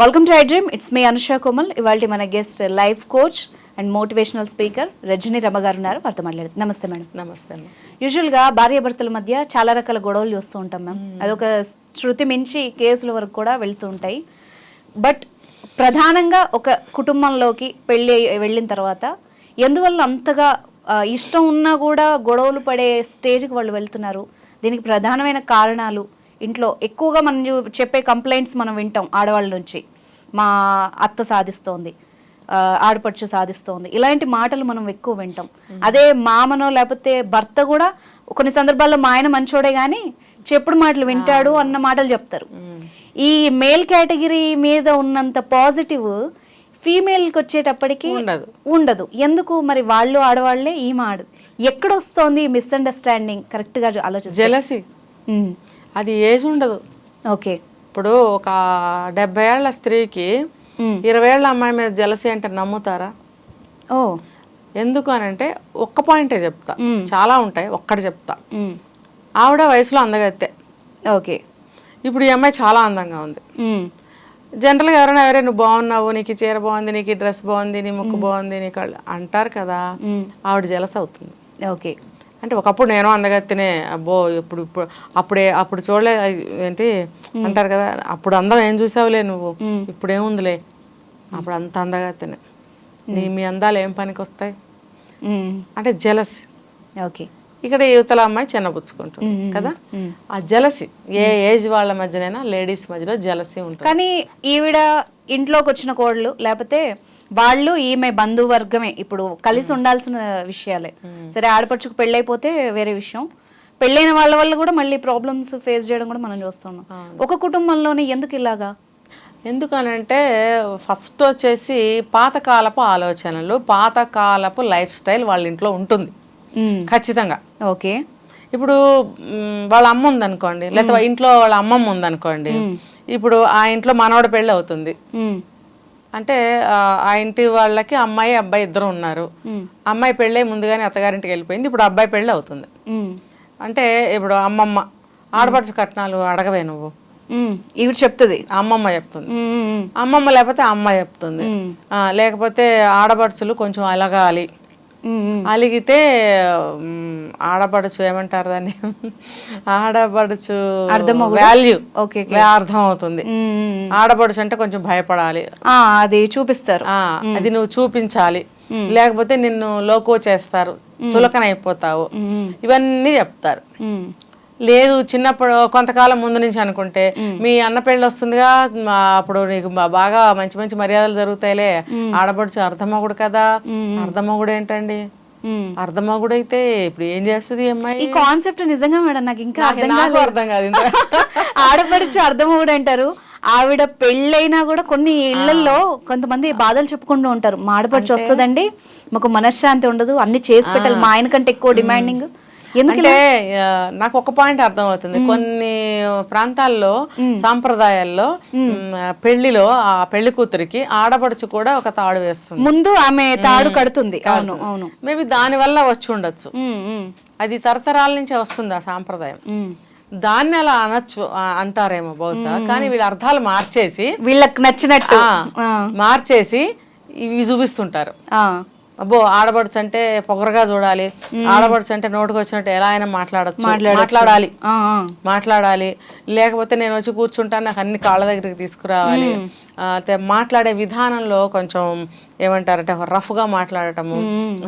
Welcome to iDream it's me Anusha Komal ఇవాళ మన guest life coach and motivational speaker Rajani Rama గారు ఉన్నారు వారితో మాట్లాడుతుంది నమస్తే మేడం. నమస్తే యూజువల్గా భార్యాభర్తల మధ్య చాలా రకాల గొడవలు చూస్తూ ఉంటాం మ్యామ్ అదొక శృతి మించి కేసుల వరకు కూడా వెళ్తూ ఉంటాయి. బట్ ప్రధానంగా ఒక కుటుంబంలోకి పెళ్ళి వెళ్ళిన తర్వాత ఎందువల్ల అంతగా ఇష్టం ఉన్నా కూడా గొడవలు పడే స్టేజ్కి వాళ్ళు వెళ్తున్నారు. దీనికి ప్రధానమైన కారణాలు ఇంట్లో ఎక్కువగా మనం చెప్పే కంప్లైంట్స్ మనం వింటాం ఆడవాళ్ళ నుంచి. మా అత్త సాధిస్తోంది ఆడపడుచు సాధిస్తోంది. ఇలాంటి మాటలు మనం ఎక్కువ వింటాం. అదే మామనో లేకపోతే భర్త కూడా కొన్ని సందర్భాల్లో మా ఆయన మంచోడే కానీ చెప్పుడు మాటలు వింటాడు అన్న మాటలు చెప్తారు. ఈ మేల్ కేటగిరీ మీద ఉన్నంత పాజిటివ్ ఫీమేల్కి వచ్చేటప్పటికి ఉండదు. ఉండదు. ఎందుకు? మరి వాళ్ళు ఆడవాళ్ళే ఈమె ఆడదు ఎక్కడ వస్తోంది మిస్అండర్స్టాండింగ్ కరెక్ట్గా జెలసి అది ఏజ్ ఉండదు. ఓకే. ఇప్పుడు ఒక డెబ్బై ఏళ్ళ స్త్రీకి ఇరవై ఏళ్ళ అమ్మాయి మీద జలసి అంటే నమ్ముతారా? ఓ. ఎందుకు అని అంటే ఒక్క పాయింటే చెప్తా. చాలా ఉంటాయి ఒక్కటి చెప్తా. ఆవిడ వయసులో అందగత్తే. ఓకే. ఇప్పుడు ఈ అమ్మాయి చాలా అందంగా ఉంది. జనరల్గా ఎవరైనా ఎవరైనా నువ్వు బాగున్నావు నీకు చీర బాగుంది నీకు డ్రెస్ బాగుంది నీ ముక్కు బాగుంది నీ కళ్ళు అంటారు కదా. ఆవిడ జలస అవుతుంది. ఓకే. అంటే ఒకప్పుడు నేను అందగత్తినే అబ్బో ఇప్పుడు ఇప్పుడు అప్పుడే అప్పుడు చూడలే ఏంటి అంటారు కదా అప్పుడు అందం ఏం చూసావులే నువ్వు? ఇప్పుడు ఏముందిలే అప్పుడు అంత అందగత్తినే. నీ మీ అందాలు ఏం పనికి వస్తాయి అంటే జలసి ఓకే. ఇక్కడ యువతల అమ్మాయి చిన్నపుచ్చుకుంటుంది కదా? ఆ జలసి ఏ ఏజ్ వాళ్ళ మధ్యనైనా లేడీస్ మధ్యలో జలసి ఉంటుంది. కానీ ఈవిడ ఇంట్లోకి వచ్చిన కోడలు లేకపోతే వాళ్ళు ఈమె బంధువర్గమే. ఇప్పుడు కలిసి ఉండాల్సిన విషయాలే. సరే ఆడపడుచుకు పెళ్ళైపోతే వేరే విషయం. పెళ్ళైన వాళ్ళ వల్ల కూడా మళ్ళీ ప్రాబ్లమ్స్ ఫేస్ చేయడం కూడా మనం చూస్తున్నాం. ఒక కుటుంబంలోనే ఎందుకు ఇలాగా? ఎందుకనంటే ఫస్ట్ వచ్చేసి పాతకాలపు ఆలోచనలు పాతకాలపు లైఫ్ స్టైల్ వాళ్ళ ఇంట్లో ఉంటుంది. ఖచ్చితంగా. ఓకే. ఇప్పుడు వాళ్ళ అమ్మ ఉందనుకోండి లేకపోతే ఇంట్లో వాళ్ళ అమ్మమ్మ ఉందనుకోండి ఇప్పుడు ఆ ఇంట్లో మనవడ పెళ్ళి అవుతుంది. అంటే ఆ, ఇంటి వాళ్ళకి అమ్మాయి అబ్బాయి ఇద్దరు ఉన్నారు. అమ్మాయి పెళ్ళై ముందుగానే అత్తగారింటికి వెళ్ళిపోయింది ఇప్పుడు అబ్బాయి పెళ్ళి అవుతుంది. అంటే ఇప్పుడు అమ్మమ్మ ఆడపడుచు కట్నాలు అడగవే నువ్వు. ఈవిడ చెప్తుంది. అమ్మమ్మ చెప్తుంది. అమ్మమ్మ లేకపోతే అమ్మ చెప్తుంది. లేకపోతే ఆడపడుచులు కొంచెం అలగాలి. అలిగితే ఆడపడుచు ఏమంటారు దాన్ని? ఆడపడుచు వాల్యూ ఓకే అర్థం అవుతుంది ఆడపడుచు అంటే కొంచెం భయపడాలి. అది చూపిస్తారు. అది నువ్వు చూపించాలి. లేకపోతే నిన్ను లోకో చేస్తారు. చులకన అయిపోతావు. ఇవన్నీ చెప్తారు. లేదు చిన్నప్పుడు కొంతకాలం ముందు నుంచి అనుకుంటే మీ అన్న పెళ్ళి వస్తుందిగా అప్పుడు నీకు బాగా మంచి మంచి మర్యాదలు జరుగుతాయిలే. ఆడపడుచు అర్ధమగుడు కదా. అర్ధమగుడు ఏంటండి. అర్ధమగుడు అయితే ఇప్పుడు ఏం చేస్తుంది అమ్మాయి? ఈ కాన్సెప్ట్ నిజంగా మేడం నాకు ఇంకా అర్థం కాదు. ఆడపడుచు అర్థం కూడా అంటారు. ఆవిడ పెళ్ళైనా కూడా కొన్ని ఇళ్ళలో కొంతమంది బాధలు చెప్పుకుంటూ ఉంటారు. మా ఆడపడుచు వస్తుందండి మాకు మనశ్శాంతి ఉండదు అన్ని చేసి పెట్టాలి. మా ఆయన కంటే ఎక్కువ డిమాండింగ్ ఎందుకు అంటే ఆ, నాకు ఒక పాయింట్ అర్థం అవుతుంది కొన్ని ప్రాంతాల్లో సాంప్రదాయాల్లో పెళ్ళిలో ఆ పెళ్ళి కూతురికి ఆడపడుచు కూడా ఒక తాడు వేస్తుంది. ముందు ఆమె తాడు కడుతుంది. అవును అవును. మేబీ దాని వల్ల వచ్చి ఉండొచ్చు. అది తరతరాల నుంచే వస్తుంది ఆ సాంప్రదాయం. దాన్ని అలా అనొచ్చు అంటారేమో బహుశా. కానీ వీళ్ళ అర్థాలు మార్చేసి వీళ్ళకి నచ్చినట్టు. మార్చేసి ఇవి చూపిస్తుంటారు. అబ్బో ఆడబడుచు అంటే పొగరగా చూడాలి. ఆడబడుచు అంటే నోటుకు వచ్చినట్టు ఎలా అయినా మాట్లాడచ్చు. మాట్లాడాలి. మాట్లాడాలి. లేకపోతే నేను వచ్చి కూర్చుంటాను నాకు అన్ని కాళ్ళ దగ్గరికి తీసుకురావాలి. మాట్లాడే విధానంలో కొంచెం ఏమంటారంటే రఫ్గా మాట్లాడటము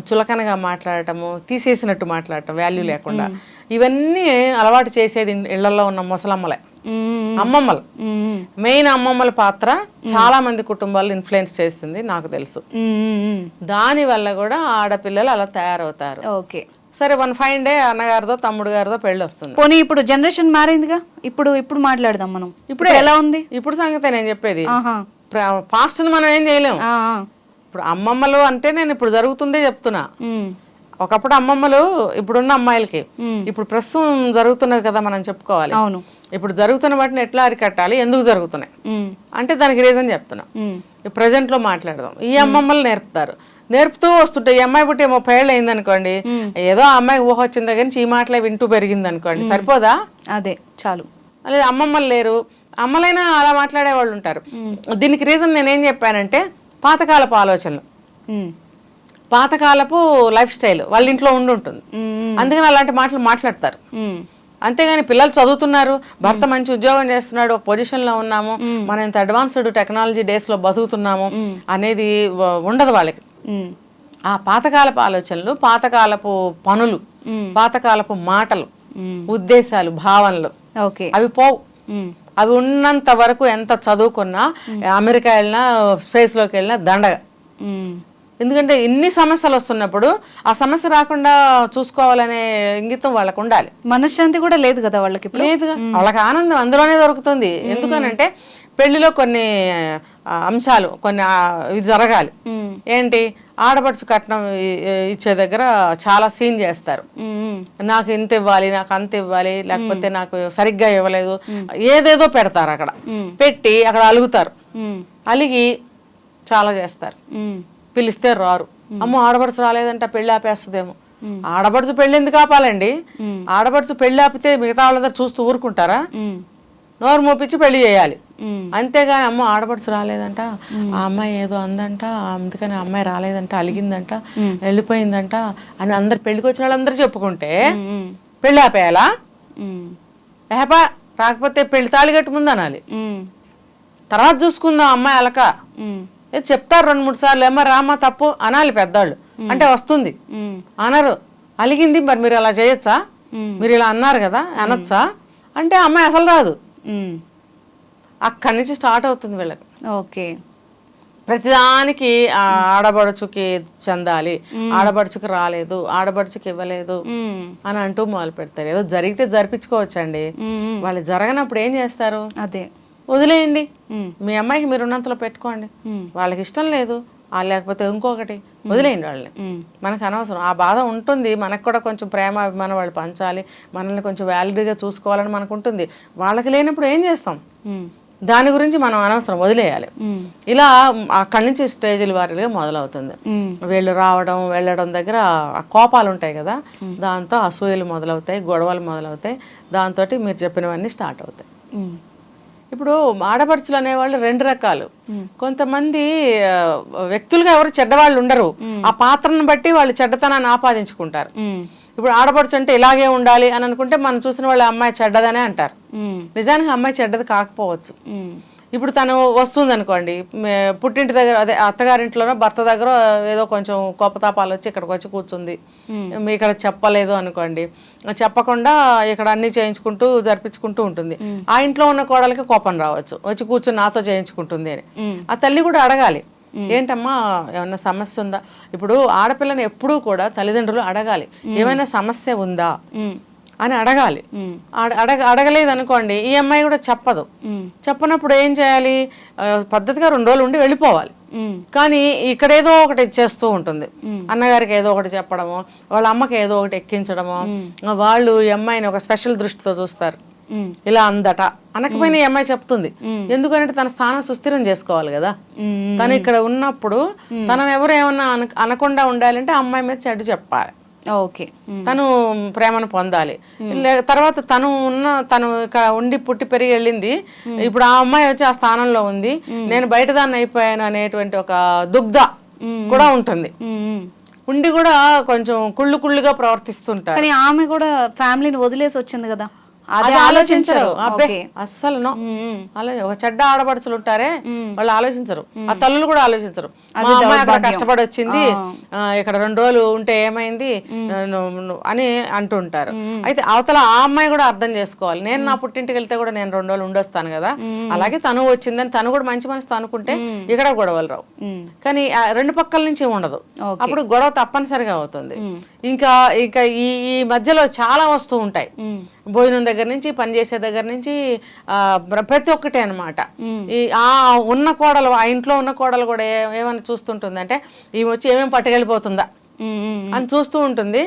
చులకనగా మాట్లాడటము తీసేసినట్టు మాట్లాడటం వాల్యూ లేకుండా. ఇవన్నీ అలవాటు చేసేది ఇళ్ళలో ఉన్న ముసలమ్మలే. అమ్మమ్మలు. మెయిన్ అమ్మమ్మల పాత్ర చాలా మంది కుటుంబాలు ఇన్ఫ్లుయెన్స్ చేస్తుంది నాకు తెలుసు. దాని వల్ల కూడా ఆడపిల్లలు అలా తయారవుతారు. ఓకే. సరే వన్ ఫైన్ డే అన్నగారితో తమ్ముడు గారితో పెళ్ళి వస్తుంది. పోనీ ఇప్పుడు జనరేషన్ మారిందిగా? ఇప్పుడు ఇప్పుడు మాట్లాడదాం మనం. ఇప్పుడు. ఎలా ఉంది? ఇప్పుడు సంగతే నేను చెప్పేది. పాస్ట్ మనం ఏం చేయలేం. ఆ, ఆ. ఇప్పుడు అమ్మమ్మలు అంటే నేను ఇప్పుడు జరుగుతుందే చెప్తున్నా. ఒకప్పుడు అమ్మమ్మలు ఇప్పుడున్న అమ్మాయిలకి. మ్మ్. ఇప్పుడు ప్రస్తుతం జరుగుతున్నది కదా మనం చెప్పుకోవాలి. అవును. ఇప్పుడు జరుగుతున్న వాటిని ఎట్లా అరికట్టాలి? ఎందుకు జరుగుతున్నాయి? అంటే దానికి రీజన్ చెప్తున్నా. ఉమ్, ప్రజెంట్లో మాట్లాడదాం. ఈ అమ్మమ్మలు నేర్పుతారు. నేర్పుతూ వస్తుంటే ఈ అమ్మాయి పుట్టి ముప్పై ఏళ్ళు అయింది అనుకోండి ఏదో అమ్మాయి ఊహ వచ్చింది కానీ ఈ మాటలే వింటూ పెరిగింది అనుకోండి సరిపోదా? అదే చాలు. లేదా అమ్మమ్మలు లేరు. అమ్మలైనా అలా మాట్లాడే వాళ్ళు ఉంటారు. దీనికి రీజన్ నేనేం చెప్పానంటే పాతకాలపు ఆలోచనలు. పాతకాలపు లైఫ్ స్టైల్ వాళ్ళ ఇంట్లో ఉండి ఉంటుంది. అందుకని అలాంటి మాటలు మాట్లాడతారు. అంతేగాని పిల్లలు చదువుతున్నారు భర్త మంచి ఉద్యోగం చేస్తున్నాడు ఒక పొజిషన్లో ఉన్నాము మనం ఇంత అడ్వాన్స్డ్ టెక్నాలజీ డేస్లో బతుకుతున్నాము అనేది ఉండదు వాళ్ళకి. ఆ పాతకాలపు ఆలోచనలు పాతకాలపు పనులు పాతకాలపు మాటలు. ఉద్దేశాలు భావనలు ఓకే. అవి పోవు. అవి ఉన్నంత వరకు ఎంత చదువుకున్నా అమెరికా వెళ్ళినా స్పేస్లోకి వెళ్ళినా దండగ. ఎందుకంటే ఇన్ని సమస్యలు వస్తున్నప్పుడు ఆ సమస్య రాకుండా చూసుకోవాలనే ఇంగితం వాళ్ళకు ఉండాలి మనశ్శాంతి కూడా లేదు కదా వాళ్ళకి ఇప్పుడు? లేదుగా వాళ్ళకి ఆనందం అందులోనే దొరుకుతుంది. ఎందుకనంటే పెళ్ళిలో కొన్ని అంశాలు కొన్ని ఇది జరగాలి. ఏంటి? ఆడపడుచు కట్నం ఇచ్చే దగ్గర చాలా సీన్ చేస్తారు. నాకు ఇంత ఇవ్వాలి నాకు అంత ఇవ్వాలి లేకపోతే నాకు సరిగ్గా ఇవ్వలేదు. ఏదేదో పెడతారు అక్కడ. పెట్టి అక్కడ అలుగుతారు. అలిగి చాలా చేస్తారు. పిలిస్తే రారు. అమ్మో ఆడపడుచు రాలేదంట పెళ్ళి ఆపేస్తుందేమో. ఆడపడుచు పెళ్ళి ఎందుకు ఆపాలండి? ఆడపడుచు పెళ్ళి ఆపితే మిగతా వాళ్ళందరూ చూస్తూ ఊరుకుంటారా. నోరు మోపించి పెళ్ళి చేయాలి. అంతేగాని అమ్మ ఆడపడుచు రాలేదంట ఆ అమ్మాయి ఏదో అందంట అందుకని ఆ అమ్మాయి రాలేదంట అలిగిందంట వెళ్ళిపోయిందంట అని అందరు పెళ్ళికి వచ్చిన వాళ్ళందరూ చెప్పుకుంటే. పెళ్ళి ఆపేయాలా. ఏపా రాకపోతే పెళ్ళి తాళి కట్టు ముందు అనాలి ఉమ్. తర్వాత చూసుకుందాం అమ్మాయి అలక. చెప్తారు రెండు మూడు సార్లు ఏమో రామా తప్పు అనాలి పెద్దవాళ్ళు. అంటే వస్తుంది. అనరు. అలిగింది మరి మీరు అలా చేయొచ్చా. మీరు ఇలా అన్నారు కదా అనొచ్చా? అంటే అమ్మాయి అసలు రాదు. అక్కడి నుంచి స్టార్ట్ అవుతుంది వీళ్ళకి. ఓకే. ప్రతిదానికి ఆడబడుచుకి చెందాలి. ఆడబడుచుకి రాలేదు ఆడబడుచుకి ఇవ్వలేదు. అని అంటూ మొదలు పెడతారు ఏదో జరిగితే జరిపించుకోవచ్చండి. వాళ్ళు జరగనప్పుడు ఏం చేస్తారు? అదే. వదిలేయండి. మీ అమ్మాయికి మీరు ఉన్నంతలో పెట్టుకోండి. వాళ్ళకి ఇష్టం లేదు. ఆ లేకపోతే ఇంకొకటి. వదిలేయండి వాళ్ళని. మనకు అనవసరం. ఆ బాధ ఉంటుంది. మనకు కూడా కొంచెం ప్రేమ అభిమానం వాళ్ళు పంచాలి. మనల్ని కొంచెం వ్యాలిడ్గా చూసుకోవాలని మనకు ఉంటుంది. వాళ్ళకి లేనప్పుడు ఏం చేస్తాం. దాని గురించి మనం అనవసరం వదిలేయాలి. ఇలా అక్కడి నుంచి స్టేజ్ల వారీగా మొదలవుతుంది. వీళ్ళు రావడం వెళ్ళడం దగ్గర ఆ కోపాలు ఉంటాయి కదా? దాంతో అసూయలు మొదలవుతాయి గొడవలు మొదలవుతాయి. దాంతో మీరు చెప్పినవన్నీ స్టార్ట్ అవుతాయి. ఇప్పుడు ఆడపడుచులు అనేవాళ్ళు రెండు రకాలు కొంతమంది వ్యక్తులుగా ఎవరు చెడ్డవాళ్ళు ఉండరు ఆ పాత్రను బట్టి వాళ్ళు చెడ్డతనాన్ని ఆపాదించుకుంటారు. ఇప్పుడు ఆడపడుచు అంటే ఇలాగే ఉండాలి అని అనుకుంటే మనం చూసిన వాళ్ళ అమ్మాయి చెడ్డదనే అంటారు. నిజానికి అమ్మాయి చెడ్డది కాకపోవచ్చు. ఇప్పుడు తను వస్తుంది అనుకోండి పుట్టింటి దగ్గర అదే అత్తగారింట్లోనో భర్త దగ్గర ఏదో కొంచెం కోపతాపాలు వచ్చి ఇక్కడికి వచ్చి కూర్చుంది. మీ ఇక్కడ చెప్పలేదు అనుకోండి. చెప్పకుండా ఇక్కడ అన్ని చేయించుకుంటూ జరిపించుకుంటూ ఉంటుంది. ఆ ఇంట్లో ఉన్న కోడలకి కోపం రావచ్చు. వచ్చి కూర్చుని నాతో చేయించుకుంటుంది అని. ఆ తల్లి కూడా అడగాలి. ఏంటమ్మా ఏమన్నా సమస్య ఉందా? ఇప్పుడు ఆడపిల్లని ఎప్పుడూ కూడా తల్లిదండ్రులు అడగాలి. ఏమైనా సమస్య ఉందా. అని అడగాలి. అడగ అడగలేదు అనుకోండి ఈ అమ్మాయి కూడా చెప్పదు. చెప్పనప్పుడు ఏం చేయాలి? పద్ధతిగా రెండు రోజులు ఉండి వెళ్ళిపోవాలి. కానీ ఇక్కడ ఏదో ఒకటి చేస్తూ ఉంటుంది. అన్నగారికి ఏదో ఒకటి చెప్పడము వాళ్ళ అమ్మకి ఏదో ఒకటి ఎక్కించడము వాళ్ళు ఈ అమ్మాయిని ఒక స్పెషల్ దృష్టితో చూస్తారు. ఇలా అందట. అనకపోయినా ఈ అమ్మాయి చెప్తుంది. ఎందుకంటే తన స్థానం సుస్థిరం చేసుకోవాలి కదా. తను ఇక్కడ ఉన్నప్పుడు తనను ఎవరు ఏమన్నా అన అనకుండా ఉండాలంటే అమ్మాయి మీద చెడ్డు చెప్పాలి. ఓకే. తను ప్రేమను పొందాలి. తర్వాత తను ఉన్న తను ఇక్కడ ఉండి పుట్టి పెరిగి వెళ్ళింది. ఇప్పుడు ఆ అమ్మాయి వచ్చి ఆ స్థానంలో ఉంది. నేను బయట దాన్ని అయిపోయాను అనేటువంటి ఒక దుగ్ధ కూడా ఉంటుంది. ఉండి కూడా కొంచెం కుళ్ళు కుళ్ళుగా ప్రవర్తిస్తుంటారు కానీ ఆమె కూడా ఫ్యామిలీని వదిలేసి వచ్చింది కదా. అది ఆలోచించరు. అస్సలు ఒక చెడ్డ ఆడపడుచులు ఉంటారే వాళ్ళు ఆలోచించరు. ఆ తల్లులు కూడా ఆలోచించరు. మా అమ్మాయి అక్కడ కష్టపడి వచ్చింది ఇక్కడ రెండు రోజులు ఉంటే ఏమైంది అని అంటుంటారు అయితే అవతల ఆ అమ్మాయి కూడా అర్థం చేసుకోవాలి. నేను నా పుట్టింటికి వెళ్తే కూడా నేను రెండు రోజులు ఉండొస్తాను కదా. అలాగే తను వచ్చిందని తను కూడా మంచి మనసుతో అనుకుంటే ఇక్కడ గొడవలు రావు. కానీ రెండు పక్కల నుంచి ఉండదు. అప్పుడు గొడవ తప్పనిసరిగా అవుతుంది. ఇంకా ఇంకా ఈ ఈ మధ్యలో చాలా వస్తూ ఉంటాయి. భోజనం దగ్గర నుంచి పని చేసే దగ్గర నుంచి ప్రతి ఒక్కటి అనమాట ఈ ఆ ఉన్న కోడలు ఆ ఇంట్లో ఉన్న కోడలు కూడా ఏమని చూస్తుంటుంది అంటే ఈమె వచ్చి ఏమేమి పట్టుకెళ్ళిపోతుందా. అని చూస్తూ ఉంటుంది.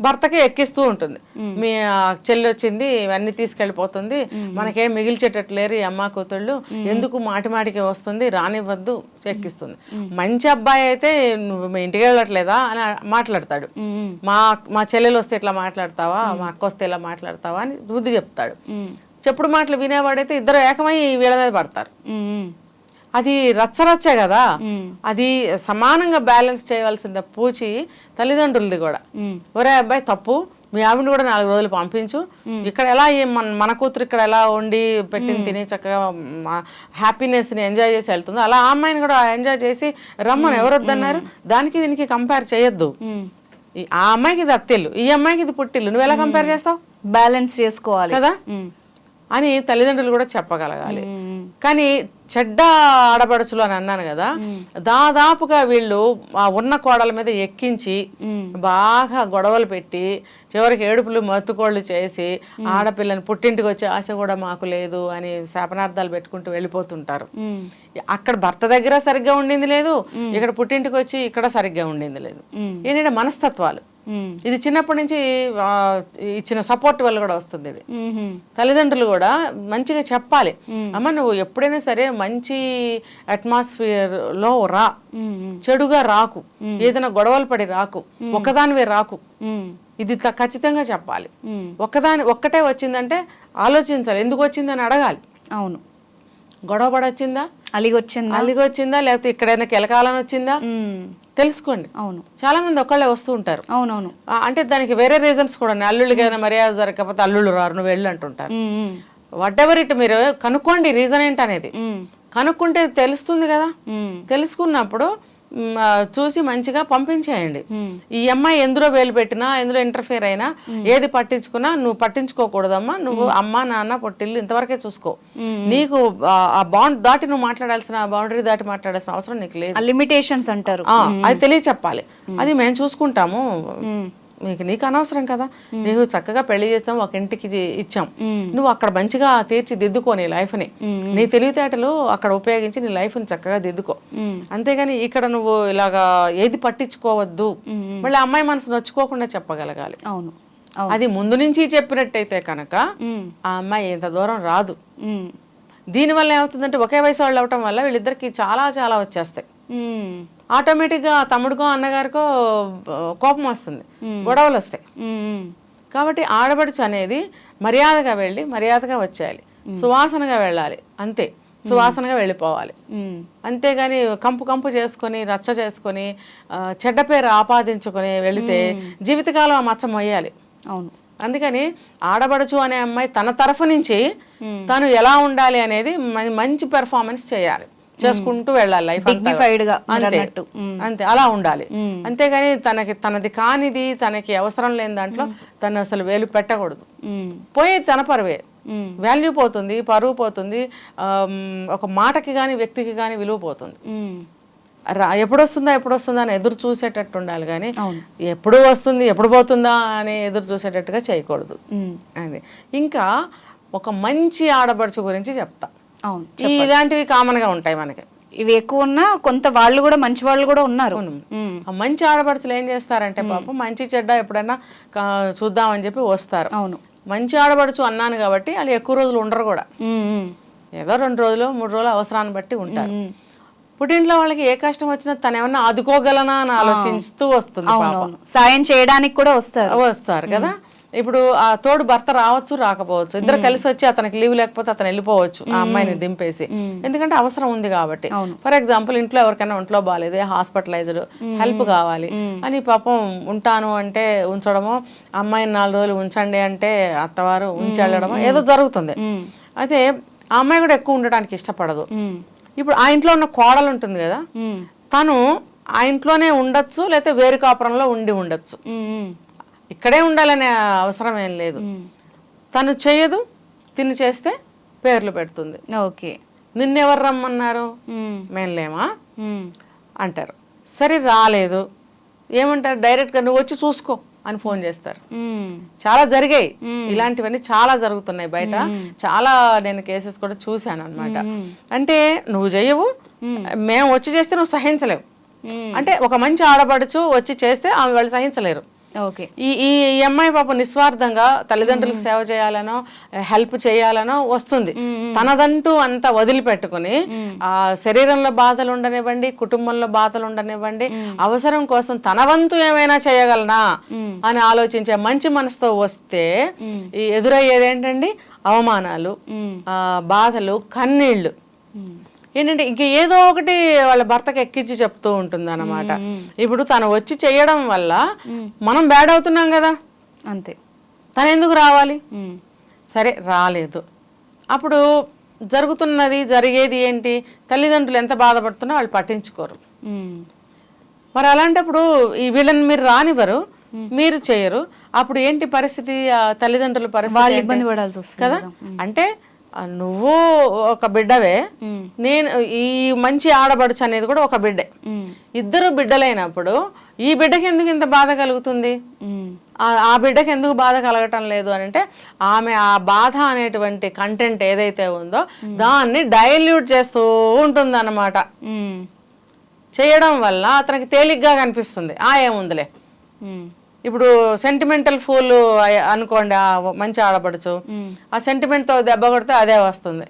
భర్తకి ఎక్కిస్తూ ఉంటుంది. మీ చెల్లి వచ్చింది ఇవన్నీ తీసుకెళ్ళిపోతుంది. మనకేం మిగిల్చేటట్టు లేరు ఈ అమ్మ కూతుళ్ళు. ఎందుకు మాటి మాటికి వస్తుంది రానివ్వద్దు ఎక్కిస్తుంది. మంచి అబ్బాయి అయితే నువ్వు మీ ఇంటికి వెళ్ళట్లేదా అని మాట్లాడతాడు. మా మా చెల్లెలు వస్తే ఇట్లా మాట్లాడతావా? మా అక్క వస్తే ఇలా మాట్లాడతావా? అని బుద్ధి చెప్తాడు. చెప్పుడు మాటలు వినేవాడైతే ఇద్దరు ఏకమై వీళ్ళ మీద పడతారు. అది రచ్చరచ్చే కదా. అది సమానంగా బ్యాలెన్స్ చేయవలసిందే పూచి తల్లిదండ్రులది కూడా. ఒరే అబ్బాయి తప్పు మీ ఆవిడని కూడా నాలుగు రోజులు పంపించు. ఇక్కడ ఎలా మన మన కూతురు ఇక్కడ ఎలా వండి పెట్టింది తిని చక్కగా హ్యాపీనెస్ని ఎంజాయ్ చేసి వెళ్తుందో అలా ఆ అమ్మాయిని కూడా ఎంజాయ్ చేసి రమ్మని ఎవరు వద్దన్నారు దానికి దీనికి కంపేర్ చేయొద్దు. ఆ అమ్మాయికి ఇది అత్తిల్లు ఈ అమ్మాయికి ఇది పుట్టిల్లు. నువ్వు ఎలా కంపేర్ చేస్తావు? బ్యాలెన్స్ చేసుకోవాలి. కదా? అని తల్లిదండ్రులు కూడా చెప్పగలగాలి. కానీ చెడ్డ ఆడపడుచులు అని అన్నాను కదా దాదాపుగా వీళ్ళు ఆ ఉన్న కోడల మీద ఎక్కించి బాగా గొడవలు పెట్టి చివరికి ఏడుపులు మత్తుకోళ్ళు చేసి ఆడపిల్లని పుట్టింటికి వచ్చే ఆశ కూడా మాకు లేదు అని శాపనార్థాలు పెట్టుకుంటూ వెళ్ళిపోతుంటారు. అక్కడ భర్త దగ్గర సరిగ్గా ఉండింది లేదు ఇక్కడ పుట్టింటికి వచ్చి ఇక్కడ సరిగ్గా ఉండింది లేదు. ఏంటంటే మనస్తత్వాలు. ఇది చిన్నప్పటి నుంచి ఇచ్చిన సపోర్ట్ వల్ల కూడా వస్తుంది ఇది. తల్లిదండ్రులు కూడా మంచిగా చెప్పాలి. అమ్మ నువ్వు ఎప్పుడైనా సరే మంచి అట్మాస్ఫియర్లో రా. చెడుగా రాకు. ఏదైనా గొడవలు పడి రాకు. ఒక్కదానివే రాకు. ఇది ఖచ్చితంగా చెప్పాలి. ఉమ్, ఒక్కదాని ఒక్కటే వచ్చిందంటే ఆలోచించాలి. ఎందుకు వచ్చిందని అడగాలి. అవును. గొడవ పడి వచ్చిందా అలిగి వచ్చిందా అలిగి వచ్చిందా లేకపోతే ఎక్కడైనా కెలకాలని వచ్చిందా? తెలుసుకోండి. అవును. చాలా మంది ఒక్కళ్ళే వస్తూ ఉంటారు. అవునవును. అంటే దానికి వేరే రీజన్స్ కూడా ఉన్నాయి. అల్లుళ్ళకి ఏదైనా మర్యాద జరగకపోతే అల్లుళ్ళు రారు నువ్వు వెళ్ళు అంటుంటారు. వాట్ ఎవర్ ఇట్ మీరు కనుక్కోండి రీజన్ ఏంటనేది. కనుక్కుంటే తెలుస్తుంది కదా. తెలుసుకున్నప్పుడు చూసి మంచిగా పంపించేయండి. ఈ అమ్మాయి ఎందులో వేలు పెట్టినా ఎందులో ఇంటర్ఫియర్ అయినా ఏది పట్టించుకున్నా నువ్వు పట్టించుకోకూడదమ్మా. నువ్వు అమ్మ నాన్న పొట్టిల్లు ఇంతవరకే చూసుకో. నీకు ఆ- బాండ్ దాటి నువ్వు మాట్లాడాల్సిన బౌండరీ దాటి మాట్లాడాల్సిన అవసరం నీకు లేదు. లిమిటేషన్స్ అంటారు. అది తెలియ చెప్పాలి అది మేము చూసుకుంటాము. మీకు నీకు అనవసరం కదా. నీకు చక్కగా పెళ్ళి చేస్తాం ఒక ఇంటికి ఇచ్చాం. నువ్వు అక్కడ మంచిగా తీర్చిదిద్దుకో నీ లైఫ్ని. నీ తెలివితేటలు అక్కడ ఉపయోగించి నీ లైఫ్ని చక్కగా దిద్దుకో. అంతేగాని ఇక్కడ నువ్వు ఇలాగా ఏది పట్టించుకోవద్దు. మళ్ళీ అమ్మాయి మనసు నొచ్చుకోకుండా చెప్పగలగాలి. అవును. అది ముందు నుంచి చెప్పినట్టయితే కనుక ఆ అమ్మాయి ఇంత దూరం రాదు. దీనివల్ల ఏమవుతుందంటే ఒకే వయసు వాళ్ళు అవటం వల్ల వీళ్ళిద్దరికి చాలా చాలా వచ్చేస్తాయి. ఆటోమేటిక్గా తమ్ముడికో అన్నగారికో కోపం వస్తుంది. గొడవలు వస్తాయి. కాబట్టి ఆడపడుచు అనేది మర్యాదగా వెళ్ళి మర్యాదగా వచ్చేయాలి. సువాసనగా వెళ్ళాలి. అంతే. సువాసనగా వెళ్ళిపోవాలి. అంతేగాని కంపు కంపు చేసుకొని రచ్చ చేసుకొని చెడ్డ పేరు ఆపాదించుకొని వెళితే జీవితకాలం ఆ మచ్చ మొయ్యాలి. అవును. అందుకని ఆడబడుచు అనే అమ్మాయి తన తరఫు నుంచి తను ఎలా ఉండాలి అనేది మంచి పెర్ఫార్మెన్స్ చేయాలి. చేసుకుంటూ వెళ్ళాలి లైఫ్గా అంతే. అంతే అలా ఉండాలి. అంతేగాని తనకి తనది కానిది తనకి అవసరం లేని దాంట్లో తను అసలు వేలు పెట్టకూడదు. పోయేది తన పరువే. వాల్యూ పోతుంది పరువు పోతుంది ఒక మాటకి కానీ వ్యక్తికి కానీ విలువ పోతుంది. ఎప్పుడు వస్తుందా ఎప్పుడు వస్తుందా అని ఎదురు చూసేటట్టు ఉండాలి కానీ ఎప్పుడు వస్తుంది ఎప్పుడు పోతుందా అని ఎదురు చూసేటట్టుగా చేయకూడదు. అది. ఇంకా ఒక మంచి ఆడపడుచు గురించి చెప్తా. ఇలాంటివి కామన్గా ఉంటాయి మనకి. ఇవి ఎక్కువ ఉన్నా కొంత వాళ్ళు కూడా మంచి వాళ్ళు కూడా ఉన్నారు. మంచి ఆడపడుచులు ఏం చేస్తారంటే పాపం మంచి చెడ్డ ఎప్పుడైనా చూద్దామని చెప్పి వస్తారు. అవును. మంచి ఆడపడుచు అన్నాను కాబట్టి వాళ్ళు ఎక్కువ రోజులు ఉండరు కూడా. ఏదో రెండు రోజులు మూడు రోజులు అవసరాన్ని బట్టి ఉంటారు. పుట్టింట్లో వాళ్ళకి ఏ కష్టం వచ్చినా తను ఏమన్నా ఆదుకోగలనా అని ఆలోచిస్తూ వస్తుంది సాయం చేయడానికి కూడా వస్తారు. వస్తారు కదా? ఇప్పుడు ఆ తోడు భర్త రావచ్చు రాకపోవచ్చు. ఇద్దరు కలిసి వచ్చి అతనికి లీవ్ లేకపోతే అతను వెళ్ళిపోవచ్చు ఆ అమ్మాయిని దింపేసి. ఎందుకంటే అవసరం ఉంది కాబట్టి. ఫర్ ఎగ్జాంపుల్ ఇంట్లో ఎవరికైనా ఒంట్లో బాగాలేదు హాస్పిటలైజ్డ్ హెల్ప్ కావాలి అని పాపం ఉంటాను అంటే ఉంచడమో అమ్మాయిని నాలుగు రోజులు ఉంచండి అంటే అత్తవారు ఉంచి వెళ్ళడమో ఏదో జరుగుతుంది. అయితే ఆ అమ్మాయి కూడా ఎక్కువ ఉండడానికి ఇష్టపడదు. ఇప్పుడు ఆ ఇంట్లో ఉన్న కోడలు ఉంటుంది కదా తను ఆ ఇంట్లోనే ఉండొచ్చు లేకపోతే వేరు కాపురంలో ఉండి ఉండొచ్చు. ఇక్కడే ఉండాలనే అవసరం ఏం లేదు. తను చేయదు తిని చేస్తే పేర్లు పెడుతుంది. ఓకే. నిన్నెవరు రమ్మన్నారు? మేము. లేమా? అంటారు. సరే రాలేదు. ఏమంటారు? డైరెక్ట్గా నువ్వు వచ్చి చూసుకో అని ఫోన్ చేస్తారు. చాలా జరిగాయి. ఇలాంటివన్నీ చాలా జరుగుతున్నాయి బయట. చాలా నేను కేసెస్ కూడా చూశాను అనమాట అంటే నువ్వు చేయవు మేము. వచ్చి చేస్తే నువ్వు సహించలేవు. అంటే ఒక మంచి ఆడపడుచు వచ్చి చేస్తే ఆమె వాళ్ళు సహించలేరు. ఈ ఈ అమ్మాయి పాప నిస్వార్థంగా తల్లిదండ్రులకు సేవ చేయాలనో హెల్ప్ చేయాలనో వస్తుంది. తనదంటూ అంత వదిలిపెట్టుకుని ఆ శరీరంలో బాధలు ఉండనివ్వండి కుటుంబంలో బాధలు ఉండనివ్వండి అవసరం కోసం తన వంతు ఏమైనా చేయగలనా అని ఆలోచించే మంచి మనసుతో వస్తే ఈ ఎదురయ్యేది ఏంటండి అవమానాలు బాధలు కన్నీళ్ళు. ఏంటంటే ఇంక ఏదో ఒకటి వాళ్ళ భర్తకి ఎక్కించి చెప్తూ ఉంటుంది అనమాట ఇప్పుడు తను వచ్చి చేయడం వల్ల మనం బ్యాడ్ అవుతున్నాం కదా. అంతే. తను ఎందుకు రావాలి? సరే రాలేదు. అప్పుడు జరుగుతున్నది జరిగేది ఏంటి? తల్లిదండ్రులు ఎంత బాధపడుతున్నా వాళ్ళు పట్టించుకోరు. మరి అలాంటప్పుడు ఈ వీళ్ళని మీరు రానివ్వరు మీరు చేయరు. అప్పుడు ఏంటి పరిస్థితి? తల్లిదండ్రుల పరిస్థితి వాళ్ళు ఏంటి? ఇబ్బంది పడాల్సి వస్తుంది కదా? అంటే నువ్వు ఒక బిడ్డవే. నేను ఈ మంచి ఆడబడుచు అనేది కూడా ఒక బిడ్డే. ఇద్దరు బిడ్డలైనప్పుడు ఈ బిడ్డకి ఎందుకు ఇంత బాధ కలుగుతుంది? ఆ- బిడ్డకి ఎందుకు బాధ కలగటం లేదు అని అంటే ఆమె ఆ బాధ అనేటువంటి కంటెంట్ ఏదైతే ఉందో దాన్ని డైల్యూట్ చేస్తూ ఉంటుంది అనమాట చేయడం వల్ల అతనికి తేలిగ్గా కనిపిస్తుంది. ఆ ఏముందిలే. ఇప్పుడు సెంటిమెంటల్ ఫూల్ అనుకోండి ఆ మంచి ఆడపడుచు ఉమ్, ఆ సెంటిమెంట్తో దెబ్బ కొడితే అదే వస్తుంది.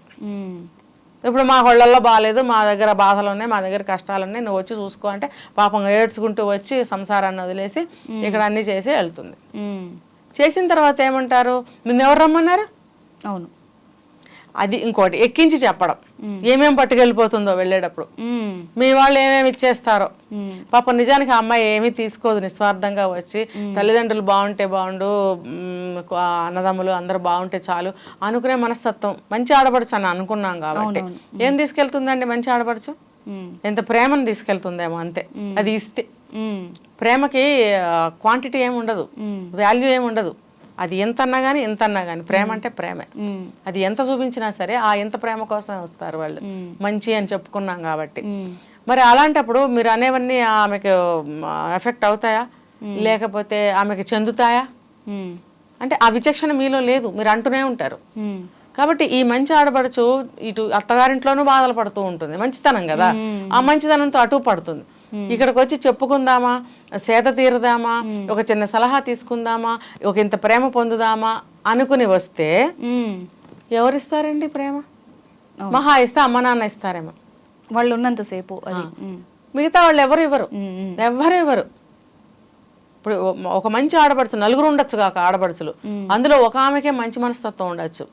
ఇప్పుడు మా హోళ్ళల్లో బాగాలేదు మా దగ్గర బాధలు ఉన్నాయి మా దగ్గర కష్టాలు ఉన్నాయి నువ్వు వచ్చి చూసుకో అంటే పాపం ఏడ్చుకుంటూ వచ్చి సంసారాన్ని వదిలేసి ఇక్కడ అన్ని చేసి వెళ్తుంది. చేసిన తర్వాత ఏమంటారు? నిన్ను ఎవరు రమ్మన్నారు? అవును. అది ఇంకోటి ఎక్కించి చెప్పడం. ఏమేం పట్టుకెళ్ళిపోతుందో వెళ్ళేటప్పుడు. మీ వాళ్ళు ఏమేమి ఇచ్చేస్తారో. పాపం నిజానికి ఆ అమ్మాయి ఏమీ తీసుకోదు నిస్వార్థంగా వచ్చి తల్లిదండ్రులు బాగుంటే బాగుండు అన్నదమ్ములు అందరూ బాగుంటే చాలు అనుకునే మనస్తత్వం. మంచి ఆడపడుచు అని అనుకున్నాం కాబట్టి. ఏం తీసుకెళ్తుందండి మంచి ఆడపడుచు? ఉమ్, ఎంత ప్రేమను తీసుకెళ్తుందేమో అంతే. అది ఇస్తే. ప్రేమకి క్వాంటిటీ ఏమి ఉండదు. వాల్యూ ఏమి ఉండదు. అది ఎంత అన్నా కానీ ఎంత అన్నా కానీ ప్రేమ అంటే ప్రేమే. అది ఎంత చూపించినా సరే ఆ ఎంత ప్రేమ కోసమే వస్తారు వాళ్ళు. మంచి అని చెప్పుకున్నాం కాబట్టి. మరి అలాంటప్పుడు మీరు అనేవన్నీ ఆమెకు ఎఫెక్ట్ అవుతాయా? లేకపోతే ఆమెకు చెందుతాయా? అంటే ఆ విచక్షణ మీలో లేదు. మీరు అంటూనే ఉంటారు. కాబట్టి ఈ మంచి ఆడపడుచు ఇటు అత్తగారింట్లోనూ బాధలు పడుతూ ఉంటుంది. మంచితనం కదా. ఆ మంచితనంతో అటు పడుతుంది. ఇక్కడికి వచ్చి చెప్పుకుందామా సేద తీరదామా ఒక చిన్న సలహా తీసుకుందామా ఒక ఇంత ప్రేమ పొందుదామా అనుకుని వస్తే. ఎవరిస్తారండి ప్రేమ? మహా ఇస్తే అమ్మ నాన్న ఇస్తారేమో. వాళ్ళు ఉన్నంతసేపు మిగతా వాళ్ళు ఎవరు ఇవ్వరు. ఎవ్వరు ఇవ్వరు. ఇప్పుడు ఒక మంచి ఆడపడుచు నలుగురు ఉండొచ్చు కాక ఆడపడుచులు. అందులో ఒక ఆమెకే మంచి మనస్తత్వం ఉండొచ్చు.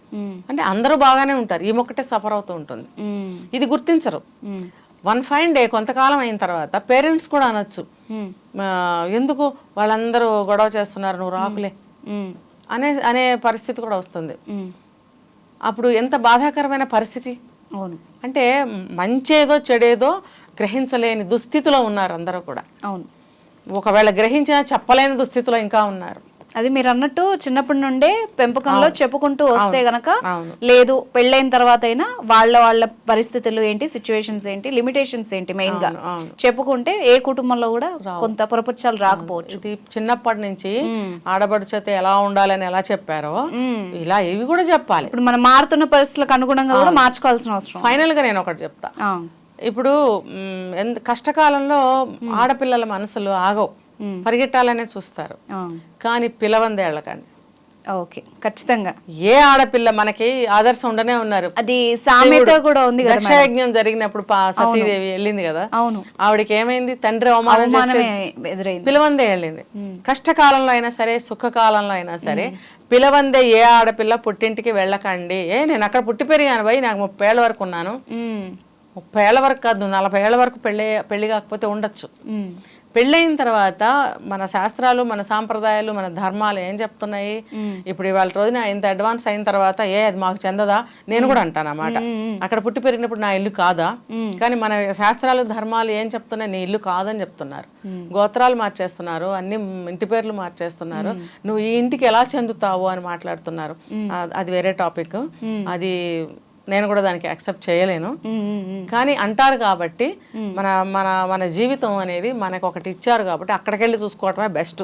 అంటే అందరూ బాగానే ఉంటారు. ఈ మొక్కటే సఫర్ అవుతూ ఉంటుంది. ఇది గుర్తించరు. వన్ ఫైన్ డే కొంతకాలం అయిన తర్వాత పేరెంట్స్ కూడా అనొచ్చు. ఉమ్, "ఆ, ఎందుకు? వాళ్ళందరూ గొడవ చేస్తున్నారు నువ్వు రాకులే. అనే అనే పరిస్థితి కూడా వస్తుంది. అప్పుడు ఎంత బాధాకరమైన పరిస్థితి? అవును. అంటే మంచేదో చెడేదో గ్రహించలేని దుస్థితిలో ఉన్నారు అందరూ కూడా. అవును. ఒకవేళ గ్రహించినా చెప్పలేని దుస్థితిలో ఇంకా ఉన్నారు. అది మీరు అన్నట్టు చిన్నప్పటి నుండే పెంపకంలో చెప్పుకుంటూ వస్తే గనక. లేదు పెళ్ళైన తర్వాత అయినా వాళ్ళ వాళ్ళ పరిస్థితులు ఏంటి సిచ్యువేషన్స్ ఏంటి లిమిటేషన్స్ ఏంటి మెయిన్గా. చెప్పుకుంటే ఏ కుటుంబంలో కూడా కొంత పొరపచ్చాలు రాకపోవచ్చు. ఇది చిన్నప్పటి నుంచి ఆడబడుచతే ఎలా ఉండాలని ఎలా చెప్పారో ఇలా ఇవి కూడా చెప్పాలి. ఇప్పుడు మనం మారుతున్న పరిస్థితులకు అనుగుణంగా కూడా మార్చుకోవాల్సిన అవసరం. ఫైనల్గా నేను ఒకటి చెప్తా. ఇప్పుడు కష్టకాలంలో ఆడపిల్లల మనసులు ఆగవు. పరిగెట్టాలనే చూస్తారు. కానీ పిలవందేళ్ళకండి ఓకే ఖచ్చితంగా. ఏ ఆడపిల్ల మనకి ఆదర్శం ఉండనే ఉన్నారు. అది సామెత కూడా ఉంది దక్షయజ్ఞం జరిగినప్పుడు పా- సతీదేవి వెళ్ళింది కదా? అవును. ఆవిడకి ఏమైంది? తండ్రి అవమానం పిలవందే వెళ్ళింది. కష్టకాలంలో అయినా సరే సుఖకాలంలో అయినా సరే పిలవందే ఏ ఆడపిల్ల పుట్టింటికి వెళ్ళకండి. ఏ నేను అక్కడ పుట్టి పెరిగాను పోయి నాకు ముప్పై ఏళ్ళ వరకు ఉన్నాను. ముప్పై ఏళ్ళ వరకు కాదు నలభై ఏళ్ళ వరకు పెళ్ళి పెళ్ళి కాకపోతే ఉండొచ్చు. ఉమ్, పెళ్ళయిన తర్వాత మన శాస్త్రాలు మన సాంప్రదాయాలు మన ధర్మాలు ఏం చెప్తున్నాయి? ఇప్పుడు ఇవాళ రోజున ఇంత అడ్వాన్స్ అయిన తర్వాత ఏ అది మాకు చెందదా? నేను కూడా అంటాను అన్నమాట అక్కడ పుట్టి పెరిగినప్పుడు నా ఇల్లు కాదా? కానీ మన శాస్త్రాలు ధర్మాలు ఏం చెప్తున్నాయి? నీ ఇల్లు కాదని చెప్తున్నారు. గోత్రాలు మార్చేస్తున్నారు అన్ని ఇంటి పేర్లు మార్చేస్తున్నారు. నువ్వు ఈ ఇంటికి ఎలా చెందుతావు అని మాట్లాడుతున్నారు. అది వేరే టాపిక్ అది నేను కూడా దానికి యాక్సెప్ట్ చేయలేను. కానీ అంటారు కాబట్టి మన మన మన జీవితం అనేది మనకు ఒకటి ఇచ్చారు కాబట్టి అక్కడికి వెళ్ళి చూసుకోవటమే బెస్ట్.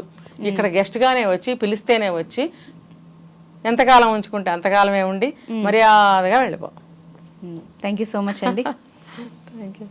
ఇక్కడ గెస్ట్గానే వచ్చి పిలిస్తేనే వచ్చి ఎంతకాలం ఉంచుకుంటే అంతకాలమే ఉండి మర్యాదగా వెళ్ళిపో. థ్యాంక్ యూ సో మచ్ అండి. Thank you